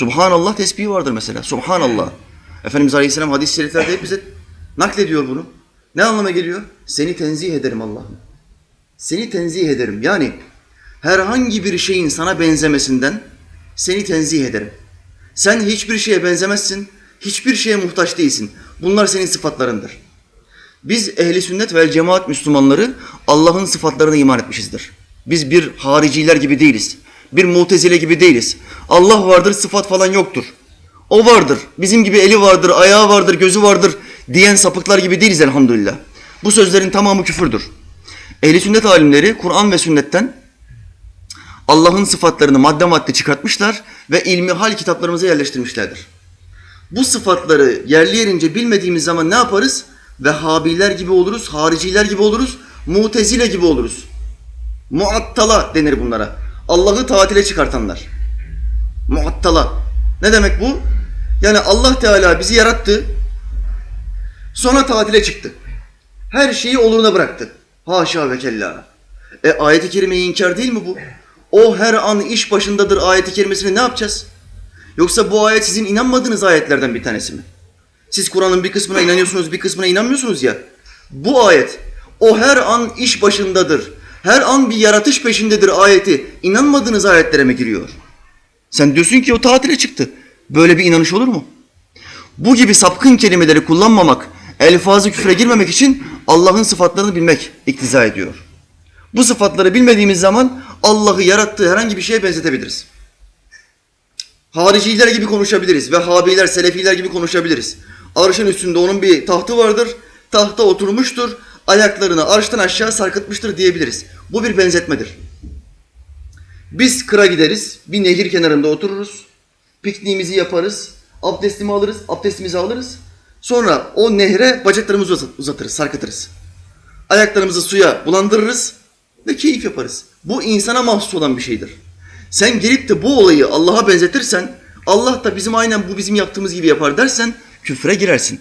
Subhanallah tesbihi vardır mesela. Subhanallah. Efendimiz Aleyhisselam hadis-i şeriflerde hep bize naklediyor bunu. Ne anlama geliyor? Seni tenzih ederim Allah'ım. Seni tenzih ederim. Yani herhangi bir şeyin sana benzemesinden seni tenzih ederim. Sen hiçbir şeye benzemezsin, hiçbir şeye muhtaç değilsin. Bunlar senin sıfatlarındır. Biz ehli sünnet vel cemaat Müslümanları Allah'ın sıfatlarına iman etmişizdir. Biz bir hariciler gibi değiliz. Bir mutezile gibi değiliz. Allah vardır, sıfat falan yoktur. O vardır. Bizim gibi eli vardır, ayağı vardır, gözü vardır diyen sapıklar gibi değiliz elhamdülillah. Bu sözlerin tamamı küfürdür. Ehli sünnet alimleri Kur'an ve sünnetten Allah'ın sıfatlarını madde madde çıkartmışlar ve ilmi hal kitaplarımıza yerleştirmişlerdir. Bu sıfatları yerli yerince bilmediğimiz zaman ne yaparız? Vehhabiler gibi oluruz, hariciler gibi oluruz, mutezile gibi oluruz. Muattala denir bunlara. Allah'ı tatile çıkartanlar. Muattala. Ne demek bu? Yani Allah Teala bizi yarattı. Sonra tatile çıktı. Her şeyi oluruna bıraktı. Haşa ve kella. E ayeti kerimeyi inkar değil mi bu? O her an iş başındadır ayeti kerimesini ne yapacağız? Yoksa bu ayet sizin inanmadığınız ayetlerden bir tanesi mi? Siz Kur'an'ın bir kısmına inanıyorsunuz, bir kısmına inanmıyorsunuz ya. Bu ayet o her an iş başındadır. Her an bir yaratış peşindedir ayeti. İnanmadığınız ayetlere mi giriyor? Sen diyorsun ki o tatile çıktı. Böyle bir inanış olur mu? Bu gibi sapkın kelimeleri kullanmamak, elfazı küfre girmemek için Allah'ın sıfatlarını bilmek iktiza ediyor. Bu sıfatları bilmediğimiz zaman Allah'ı yarattığı herhangi bir şeye benzetebiliriz. Hariciler gibi konuşabiliriz. Vehhabiler, Selefiler gibi konuşabiliriz. Arşın üstünde onun bir tahtı vardır. Tahta oturmuştur. Ayaklarını arştan aşağı sarkıtmıştır diyebiliriz. Bu bir benzetmedir. Biz kıra gideriz. Bir nehir kenarında otururuz. Pikniğimizi yaparız. Abdestimi alırız. Abdestimizi alırız. Sonra o nehre bacaklarımızı uzat- uzatırız, sarkıtırız. Ayaklarımızı suya bulandırırız ve keyif yaparız. Bu insana mahsus olan bir şeydir. Sen gelip de bu olayı Allah'a benzetirsen, Allah da bizim aynen bu bizim yaptığımız gibi yapar dersen küfre girersin.